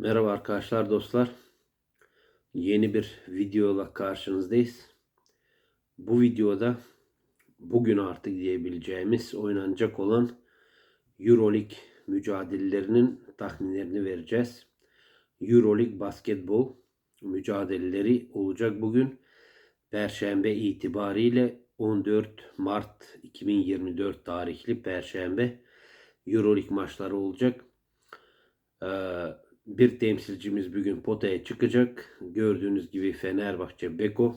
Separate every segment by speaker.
Speaker 1: Merhaba arkadaşlar dostlar. Yeni bir videoyla karşınızdayız. Bu videoda bugün artık diyebileceğimiz oynanacak olan Euroleague mücadelelerinin tahminlerini vereceğiz. Euroleague basketbol mücadeleleri olacak bugün. Perşembe itibariyle 14 Mart 2024 tarihli Perşembe Euroleague maçları olacak. Ee, bir temsilcimiz bugün potaya çıkacak. Gördüğünüz gibi Fenerbahçe Beko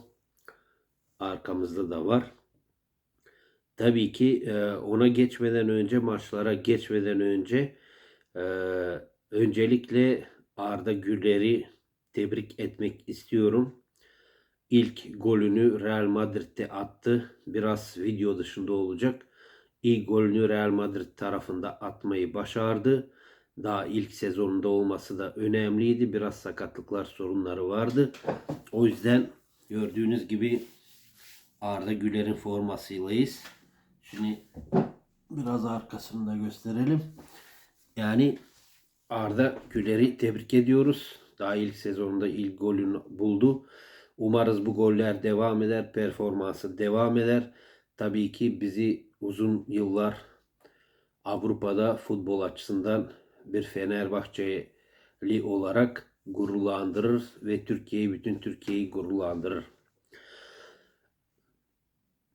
Speaker 1: arkamızda da var. Tabii ki e, ona geçmeden önce maçlara geçmeden önce e, öncelikle Arda Güler'i tebrik etmek istiyorum. İlk golünü Real Madrid'de attı. Biraz video dışında olacak. İlk golünü Real Madrid tarafında atmayı başardı. Daha ilk sezonunda olması da önemliydi. Biraz sakatlıklar sorunları vardı. O yüzden gördüğünüz gibi Arda Güler'in formasıylayız. Şimdi biraz arkasını da gösterelim. Yani Arda Güler'i tebrik ediyoruz. Daha ilk sezonunda ilk golünü buldu. Umarız bu goller devam eder, performansı devam eder. Tabii ki bizi uzun yıllar Avrupa'da futbol açısından bir Fenerbahçeli olarak gururlandırır ve Türkiye'yi bütün Türkiye'yi gururlandırır.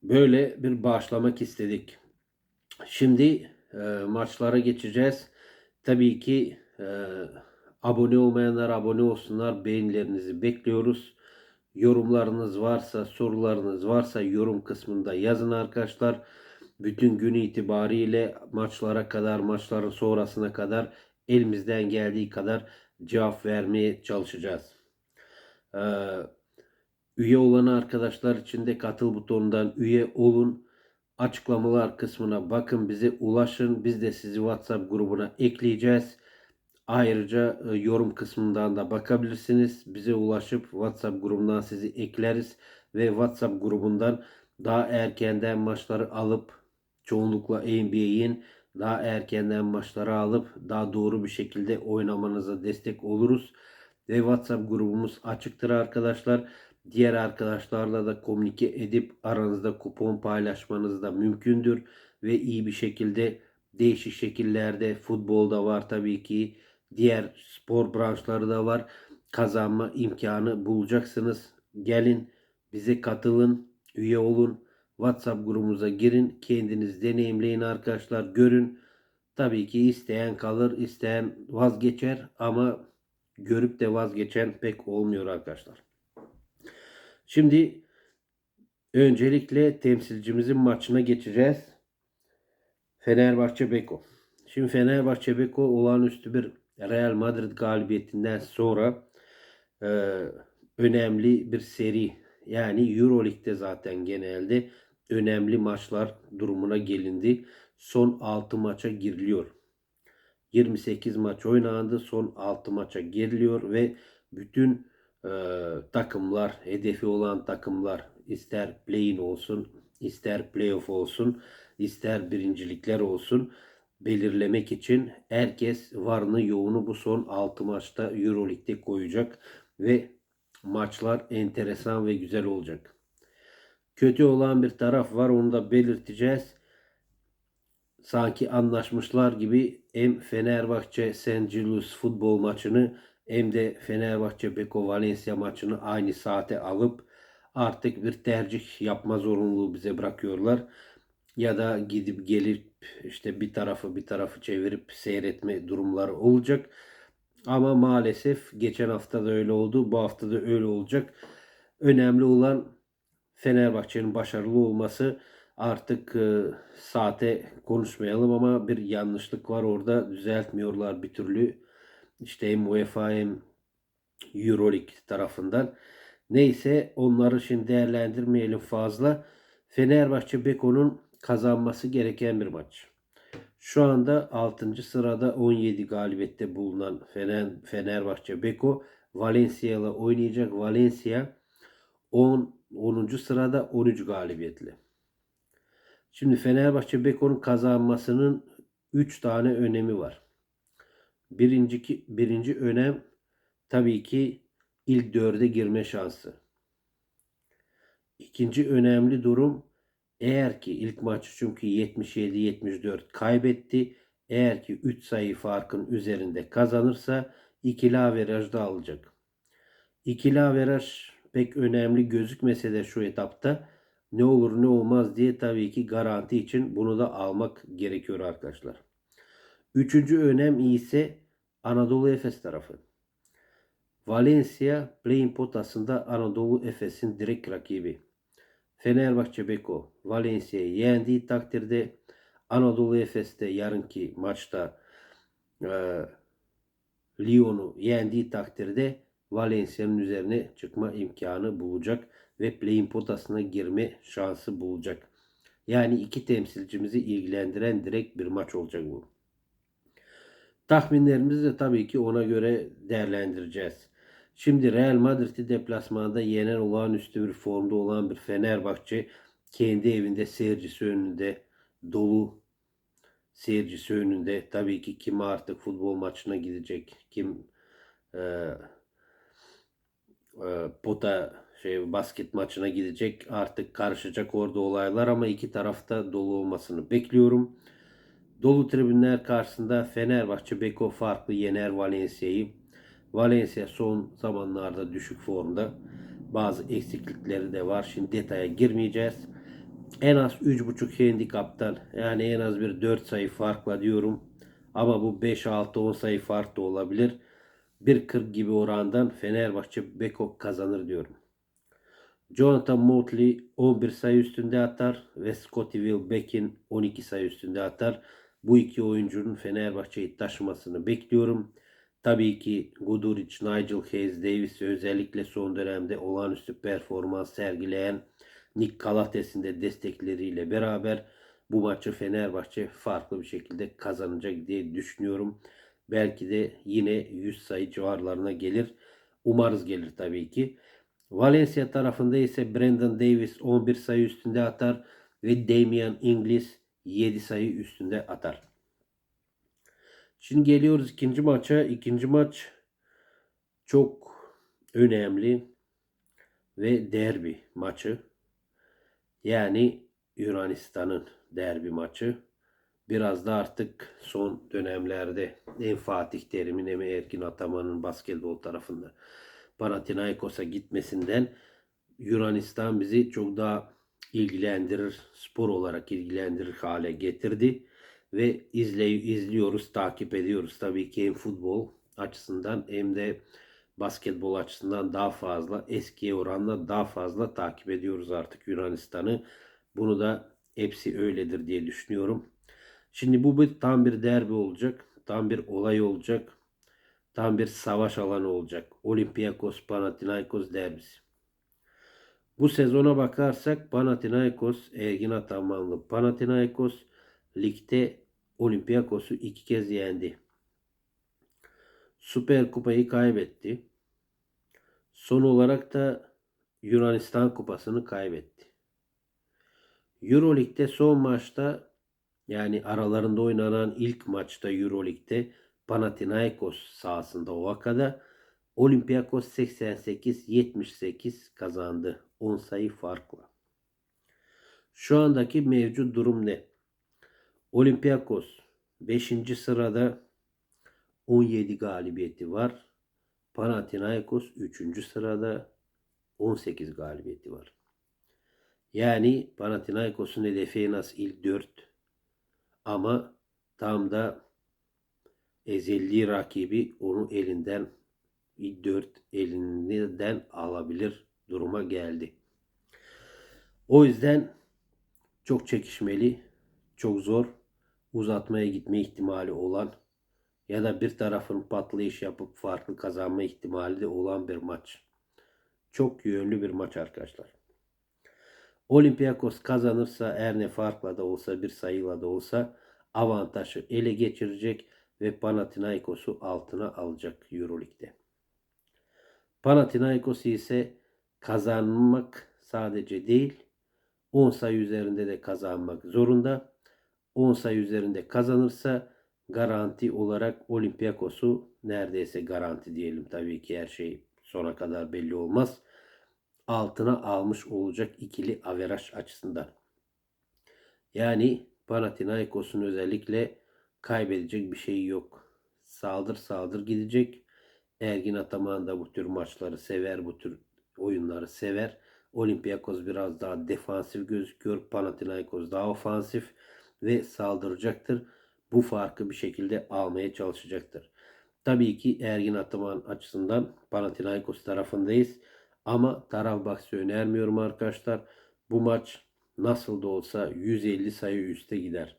Speaker 1: Böyle bir başlamak istedik. Şimdi e, maçlara geçeceğiz. Tabii ki e, abone olmayanlar abone olsunlar. Beğenilerinizi bekliyoruz. Yorumlarınız varsa, sorularınız varsa yorum kısmında yazın arkadaşlar. Bütün gün itibariyle maçlara kadar, maçların sonrasına kadar elimizden geldiği kadar cevap vermeye çalışacağız. Ee, üye olan arkadaşlar için de katıl butonundan üye olun. Açıklamalar kısmına bakın bize ulaşın. Biz de sizi WhatsApp grubuna ekleyeceğiz. Ayrıca e, yorum kısmından da bakabilirsiniz. Bize ulaşıp WhatsApp grubundan sizi ekleriz ve WhatsApp grubundan daha erkenden maçları alıp çoğunlukla NBA'in daha erkenden maçları alıp daha doğru bir şekilde oynamanıza destek oluruz. Ve WhatsApp grubumuz açıktır arkadaşlar. Diğer arkadaşlarla da komünike edip aranızda kupon paylaşmanız da mümkündür. Ve iyi bir şekilde değişik şekillerde futbolda var tabii ki. Diğer spor branşları da var. Kazanma imkanı bulacaksınız. Gelin bize katılın, üye olun. WhatsApp grubumuza girin. Kendiniz deneyimleyin arkadaşlar. Görün. Tabii ki isteyen kalır, isteyen vazgeçer ama görüp de vazgeçen pek olmuyor arkadaşlar. Şimdi öncelikle temsilcimizin maçına geçeceğiz. Fenerbahçe Beko. Şimdi Fenerbahçe Beko olağanüstü bir Real Madrid galibiyetinden sonra e, önemli bir seri yani Euroleague'de zaten genelde önemli maçlar durumuna gelindi. Son 6 maça giriliyor. 28 maç oynandı. Son 6 maça giriliyor ve bütün e, takımlar, hedefi olan takımlar ister play-in olsun, ister playoff olsun, ister birincilikler olsun belirlemek için herkes varını yoğunu bu son 6 maçta Euroleague'de koyacak ve maçlar enteresan ve güzel olacak. Kötü olan bir taraf var onu da belirteceğiz. Sanki anlaşmışlar gibi hem Fenerbahçe. Julius futbol maçını hem de Fenerbahçe Beko Valencia maçını aynı saate alıp artık bir tercih yapma zorunluluğu bize bırakıyorlar. Ya da gidip gelip işte bir tarafı bir tarafı çevirip seyretme durumları olacak. Ama maalesef geçen hafta da öyle oldu. Bu hafta da öyle olacak. Önemli olan Fenerbahçe'nin başarılı olması artık e, saate konuşmayalım ama bir yanlışlık var orada düzeltmiyorlar bir türlü. İşte hem UEFA hem Euroleague tarafından. Neyse onları şimdi değerlendirmeyelim fazla. Fenerbahçe Beko'nun kazanması gereken bir maç. Şu anda 6. sırada 17 galibette bulunan Fener, Fenerbahçe Beko Valencia ile oynayacak. Valencia 10 10. sırada 13 galibiyetli. Şimdi Fenerbahçe Beko'nun kazanmasının 3 tane önemi var. Birinci, birinci önem tabii ki ilk dörde girme şansı. İkinci önemli durum eğer ki ilk maçı çünkü 77-74 kaybetti. Eğer ki 3 sayı farkın üzerinde kazanırsa ikili averajda alacak. İkili averaj pek önemli gözükmese de şu etapta ne olur ne olmaz diye tabii ki garanti için bunu da almak gerekiyor arkadaşlar. Üçüncü önem ise Anadolu Efes tarafı. Valencia play-in potasında Anadolu Efes'in direkt rakibi. Fenerbahçe Beko Valencia'yı yendiği takdirde Anadolu Efes'te yarınki maçta e, Lyon'u yendiği takdirde Valencia'nın üzerine çıkma imkanı bulacak ve play-in potasına girme şansı bulacak. Yani iki temsilcimizi ilgilendiren direkt bir maç olacak bu. Tahminlerimizi de tabii ki ona göre değerlendireceğiz. Şimdi Real Madrid'i deplasmanda yenen olağanüstü bir formda olan bir Fenerbahçe kendi evinde seyircisi önünde dolu seyircisi önünde tabii ki kim artık futbol maçına gidecek kim e, e, pota şey basket maçına gidecek artık karışacak orada olaylar ama iki tarafta dolu olmasını bekliyorum. Dolu tribünler karşısında Fenerbahçe Beko farklı yener Valencia'yı. Valencia son zamanlarda düşük formda. Bazı eksiklikleri de var. Şimdi detaya girmeyeceğiz. En az 3.5 handikaptan yani en az bir 4 sayı farkla diyorum. Ama bu 5, 6, 10 sayı fark da olabilir. 1.40 gibi orandan Fenerbahçe Beko kazanır diyorum. Jonathan Motley 11 sayı üstünde atar ve Scottie Will Beck'in 12 sayı üstünde atar. Bu iki oyuncunun Fenerbahçe'yi taşımasını bekliyorum. Tabii ki Guduric, Nigel Hayes Davis ve özellikle son dönemde olağanüstü performans sergileyen Nick Kalates'in de destekleriyle beraber bu maçı Fenerbahçe farklı bir şekilde kazanacak diye düşünüyorum. Belki de yine 100 sayı civarlarına gelir. Umarız gelir tabii ki. Valencia tarafında ise Brandon Davis 11 sayı üstünde atar ve Damian Inglis 7 sayı üstünde atar. Şimdi geliyoruz ikinci maça. İkinci maç çok önemli ve derbi maçı. Yani Yunanistan'ın derbi maçı. Biraz da artık son dönemlerde hem Fatih Terim'in hem Erkin Ataman'ın basketbol tarafında Panathinaikos'a gitmesinden Yunanistan bizi çok daha ilgilendirir, spor olarak ilgilendirir hale getirdi ve izley izliyoruz, takip ediyoruz. Tabii ki hem futbol açısından hem de basketbol açısından daha fazla eskiye oranla daha fazla takip ediyoruz artık Yunanistan'ı. Bunu da hepsi öyledir diye düşünüyorum. Şimdi bu bir tam bir derbi olacak. Tam bir olay olacak. Tam bir savaş alanı olacak. Olympiakos Panathinaikos derbisi. Bu sezona bakarsak Panathinaikos, Ergin Atamanlı Panathinaikos ligde Olympiakos'u iki kez yendi. Süper Kupayı kaybetti. Son olarak da Yunanistan Kupası'nı kaybetti. Euroleague'de son maçta yani aralarında oynanan ilk maçta Euroleague'de Panathinaikos sahasında Ovaka'da Olympiakos 88-78 kazandı. 10 sayı farkla. Şu andaki mevcut durum ne? Olympiakos 5. sırada 17 galibiyeti var. Panathinaikos 3. sırada 18 galibiyeti var. Yani Panathinaikos'un hedefi en az ilk 4 ama tam da ezeli rakibi onu elinden 4 elinden alabilir duruma geldi. O yüzden çok çekişmeli, çok zor, uzatmaya gitme ihtimali olan ya da bir tarafın patlayış yapıp farklı kazanma ihtimali de olan bir maç. Çok yönlü bir maç arkadaşlar. Olympiakos kazanırsa eğer ne farkla da olsa bir sayıyla da olsa avantajı ele geçirecek ve Panathinaikos'u altına alacak Euroleague'de. Panathinaikos ise kazanmak sadece değil 10 sayı üzerinde de kazanmak zorunda. 10 sayı üzerinde kazanırsa garanti olarak Olympiakos'u neredeyse garanti diyelim. Tabii ki her şey sona kadar belli olmaz. Altına almış olacak ikili averaj açısından. Yani Panathinaikos'un özellikle kaybedecek bir şey yok. Saldır saldır gidecek. Ergin Ataman da bu tür maçları sever, bu tür oyunları sever. Olympiakos biraz daha defansif gözüküyor. Panathinaikos daha ofansif ve saldıracaktır. Bu farkı bir şekilde almaya çalışacaktır. Tabii ki Ergin Ataman açısından Panathinaikos tarafındayız. Ama taraf bahsi önermiyorum arkadaşlar. Bu maç nasıl da olsa 150 sayı üste gider.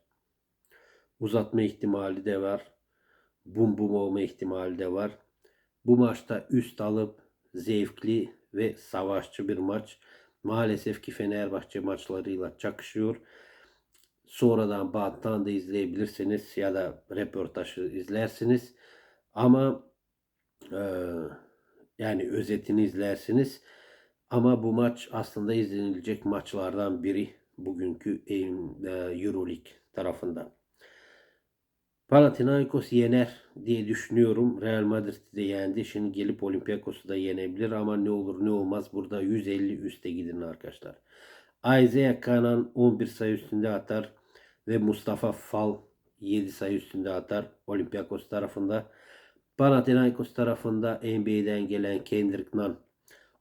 Speaker 1: Uzatma ihtimali de var. Bum bum olma ihtimali de var. Bu maçta üst alıp zevkli ve savaşçı bir maç. Maalesef ki Fenerbahçe maçlarıyla çakışıyor. Sonradan banttan da izleyebilirsiniz ya da röportajı izlersiniz. Ama e, yani özetini izlersiniz. Ama bu maç aslında izlenilecek maçlardan biri bugünkü e, Euroleague tarafında. Panathinaikos yener diye düşünüyorum. Real Madrid'i de yendi. Şimdi gelip Olympiakos'u da yenebilir ama ne olur ne olmaz. Burada 150 üste gidin arkadaşlar. Isaiah Kanan 11 sayı üstünde atar ve Mustafa Fal 7 sayı üstünde atar Olympiakos tarafında. Panathinaikos tarafında NBA'den gelen Kendrick Nunn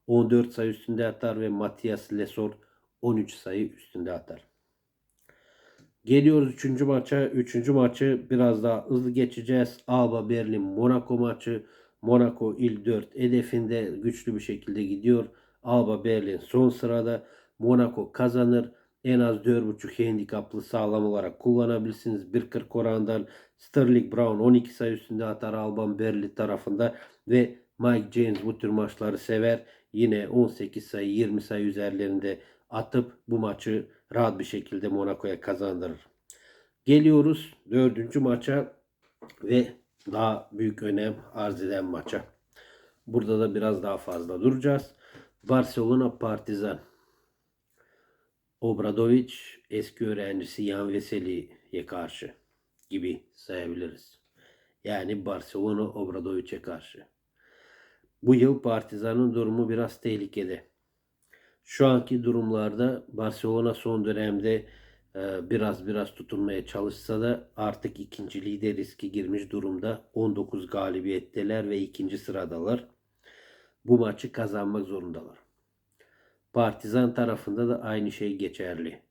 Speaker 1: 14 sayı üstünde atar ve Matias Lesor 13 sayı üstünde atar. Geliyoruz 3. maça. 3. maçı biraz daha hızlı geçeceğiz. Alba Berlin Monaco maçı. Monaco il 4 hedefinde güçlü bir şekilde gidiyor. Alba Berlin son sırada. Monaco kazanır. En az 4.5 handikaplı sağlam olarak kullanabilirsiniz. 1.40 orandan Sterling Brown 12 sayı üstünde atar Alban Berlin tarafında ve Mike James bu tür maçları sever. Yine 18 sayı 20 sayı üzerlerinde atıp bu maçı rahat bir şekilde Monaco'ya kazandırır. Geliyoruz dördüncü maça ve daha büyük önem arz eden maça. Burada da biraz daha fazla duracağız. Barcelona Partizan. Obradovic eski öğrencisi Yan Veseli'ye karşı gibi sayabiliriz. Yani Barcelona Obradovic'e karşı. Bu yıl Partizan'ın durumu biraz tehlikede. Şu anki durumlarda Barcelona son dönemde e, biraz biraz tutunmaya çalışsa da artık ikinciliği de riski girmiş durumda. 19 galibiyetteler ve ikinci sıradalar. Bu maçı kazanmak zorundalar. Partizan tarafında da aynı şey geçerli.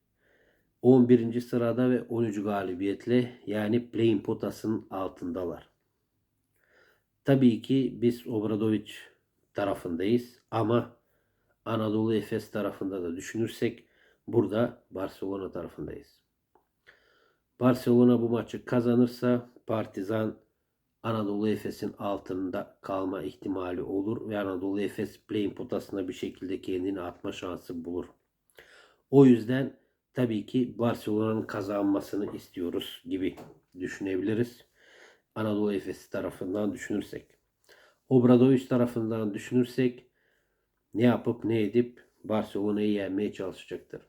Speaker 1: 11. sırada ve 13 galibiyetle yani play-in potasının altındalar. Tabii ki biz Obradovic tarafındayız ama Anadolu Efes tarafında da düşünürsek burada Barcelona tarafındayız. Barcelona bu maçı kazanırsa Partizan Anadolu Efes'in altında kalma ihtimali olur ve Anadolu Efes play potasına bir şekilde kendini atma şansı bulur. O yüzden tabii ki Barcelona'nın kazanmasını istiyoruz gibi düşünebiliriz. Anadolu Efes tarafından düşünürsek. Obradoviç tarafından düşünürsek ne yapıp ne edip Barcelona'yı yenmeye çalışacaktır.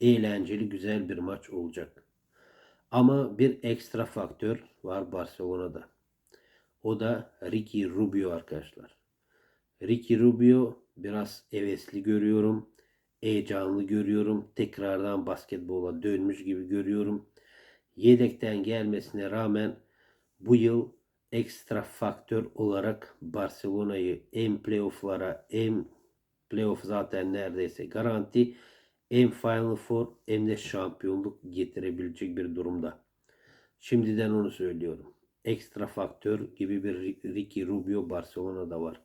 Speaker 1: Eğlenceli güzel bir maç olacak. Ama bir ekstra faktör var Barcelona'da. O da Ricky Rubio arkadaşlar. Ricky Rubio biraz hevesli görüyorum. Heyecanlı görüyorum. Tekrardan basketbola dönmüş gibi görüyorum. Yedekten gelmesine rağmen bu yıl ekstra faktör olarak Barcelona'yı hem playoff'lara hem playoff zaten neredeyse garanti hem Final Four hem de şampiyonluk getirebilecek bir durumda. Şimdiden onu söylüyorum. Ekstra faktör gibi bir Ricky Rubio Barcelona'da var.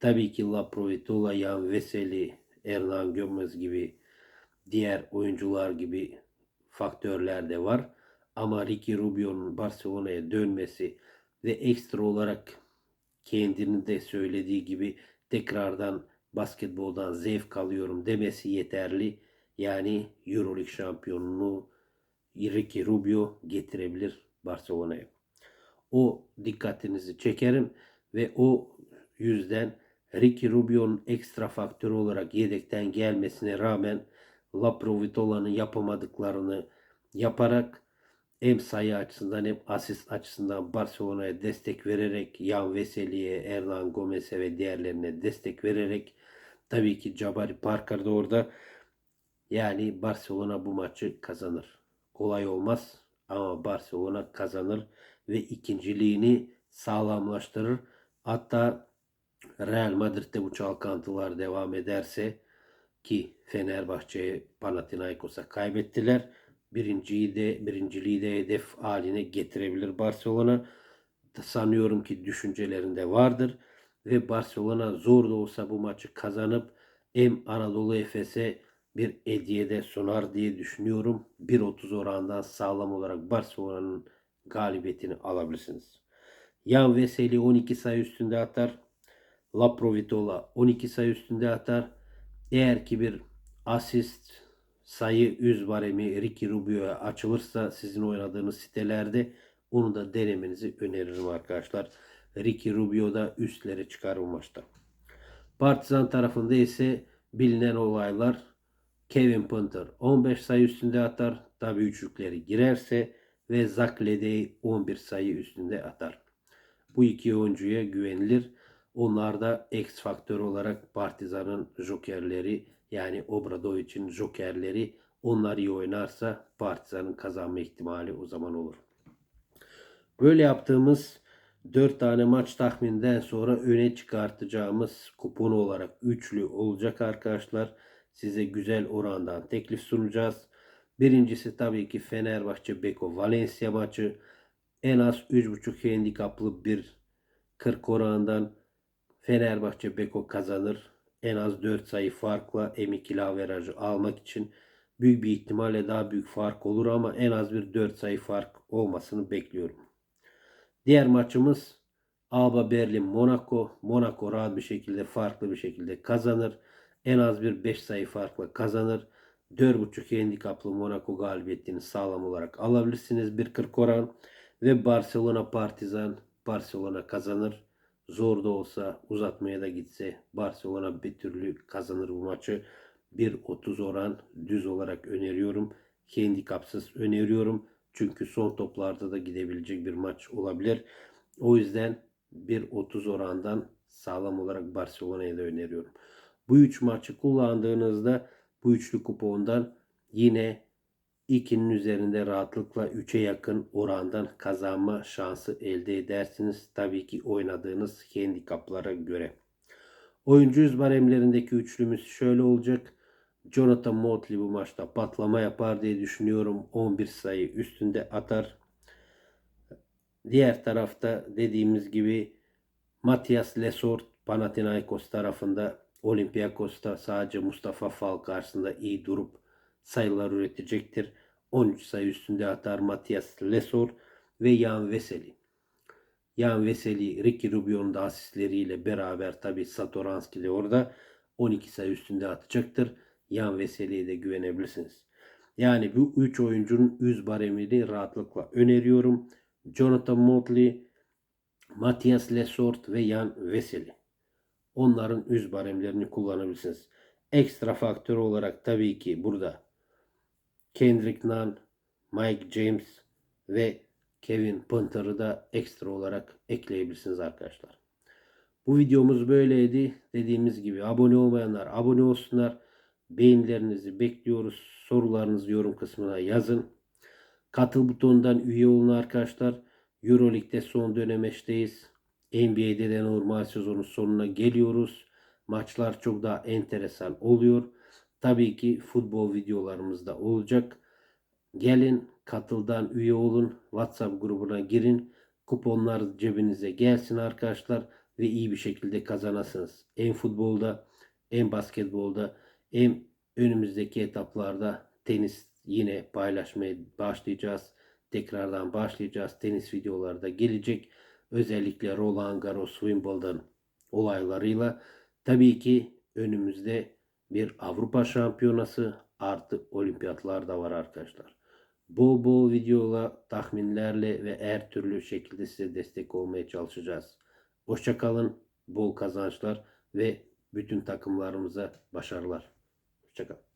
Speaker 1: Tabii ki La Provitola, Jan Veseli, Hernan Gomez gibi diğer oyuncular gibi faktörler de var. Ama Ricky Rubio'nun Barcelona'ya dönmesi ve ekstra olarak kendini de söylediği gibi tekrardan basketboldan zevk alıyorum demesi yeterli. Yani Euroleague şampiyonluğu Ricky Rubio getirebilir Barcelona'ya. O dikkatinizi çekerim ve o yüzden Ricky Rubio'nun ekstra faktör olarak yedekten gelmesine rağmen La Provitola'nın yapamadıklarını yaparak hem sayı açısından hem asist açısından Barcelona'ya destek vererek Yan Veseli'ye, Hernan Gomez'e ve diğerlerine destek vererek tabii ki Jabari Parker da orada yani Barcelona bu maçı kazanır. Kolay olmaz ama Barcelona kazanır ve ikinciliğini sağlamlaştırır. Hatta Real Madrid'de bu çalkantılar devam ederse ki Fenerbahçe'ye Panathinaikos'a kaybettiler. Birinciyi de birinciliği de hedef haline getirebilir Barcelona. Sanıyorum ki düşüncelerinde vardır ve Barcelona zor da olsa bu maçı kazanıp hem Anadolu Efes'e bir hediye de sunar diye düşünüyorum. 1.30 orandan sağlam olarak Barcelona'nın galibiyetini alabilirsiniz. Yan Veseli 12 sayı üstünde atar. La Provitola 12 sayı üstünde atar. Eğer ki bir asist sayı üz baremi Ricky Rubio'ya açılırsa sizin oynadığınız sitelerde onu da denemenizi öneririm arkadaşlar. Ricky Rubio da üstlere çıkar bu maçta. Partizan tarafında ise bilinen olaylar Kevin Punter 15 sayı üstünde atar. Tabi üçlükleri girerse ve Zach Ledey 11 sayı üstünde atar. Bu iki oyuncuya güvenilir. Onlar da X faktör olarak Partizan'ın jokerleri yani Obradovic'in jokerleri onlar iyi oynarsa Partizan'ın kazanma ihtimali o zaman olur. Böyle yaptığımız 4 tane maç tahmininden sonra öne çıkartacağımız kupon olarak üçlü olacak arkadaşlar. Size güzel orandan teklif sunacağız. Birincisi tabii ki Fenerbahçe Beko Valencia maçı. En az 3.5 handikaplı bir 40 oranından Fenerbahçe Beko kazanır. En az 4 sayı farkla M2 averajı almak için büyük bir ihtimalle daha büyük fark olur ama en az bir 4 sayı fark olmasını bekliyorum. Diğer maçımız Alba Berlin Monaco. Monaco rahat bir şekilde farklı bir şekilde kazanır. En az bir 5 sayı farkla kazanır. 4.5 handikaplı Monaco galibiyetini sağlam olarak alabilirsiniz. 1.40 oran ve Barcelona Partizan Barcelona kazanır. Zor da olsa uzatmaya da gitse Barcelona bir türlü kazanır bu maçı. 1.30 oran düz olarak öneriyorum. Handikapsız öneriyorum. Çünkü son toplarda da gidebilecek bir maç olabilir. O yüzden 1.30 orandan sağlam olarak Barcelona'ya da öneriyorum. Bu üç maçı kullandığınızda bu üçlü kupondan yine 2'nin üzerinde rahatlıkla 3'e yakın orandan kazanma şansı elde edersiniz. Tabii ki oynadığınız handikaplara göre. Oyuncu yüz baremlerindeki üçlümüz şöyle olacak. Jonathan Motley bu maçta patlama yapar diye düşünüyorum. 11 sayı üstünde atar. Diğer tarafta dediğimiz gibi Matias Lesort Panathinaikos tarafında Olympiakos'ta sadece Mustafa Fal karşısında iyi durup sayılar üretecektir. 13 sayı üstünde atar Matias Lesor ve Yan Veseli. Yan Veseli, Ricky Rubio'nun da asistleriyle beraber tabi Satoranski de orada 12 sayı üstünde atacaktır. Yan Veseli'ye de güvenebilirsiniz. Yani bu 3 oyuncunun üz baremini rahatlıkla öneriyorum. Jonathan Motley, Matias Lesort ve Yan Veseli. Onların üz baremlerini kullanabilirsiniz. Ekstra faktör olarak tabii ki burada Kendrick Nunn, Mike James ve Kevin Punter'ı da ekstra olarak ekleyebilirsiniz arkadaşlar. Bu videomuz böyleydi. Dediğimiz gibi abone olmayanlar abone olsunlar. Beğenilerinizi bekliyoruz. Sorularınızı yorum kısmına yazın. Katıl butonundan üye olun arkadaşlar. Euroleague'de son dönemeçteyiz. NBA'de de normal sezonun sonuna geliyoruz. Maçlar çok daha enteresan oluyor. Tabii ki futbol videolarımız da olacak. Gelin katıldan üye olun. WhatsApp grubuna girin. Kuponlar cebinize gelsin arkadaşlar ve iyi bir şekilde kazanasınız. Hem futbolda hem basketbolda hem önümüzdeki etaplarda tenis yine paylaşmaya başlayacağız. Tekrardan başlayacağız. Tenis videoları da gelecek. Özellikle Roland Garros Wimbledon olaylarıyla tabii ki önümüzde bir Avrupa Şampiyonası artı olimpiyatlar da var arkadaşlar. Bol bol videola, tahminlerle ve her türlü şekilde size destek olmaya çalışacağız. Hoşçakalın, bol kazançlar ve bütün takımlarımıza başarılar. Hoşçakalın.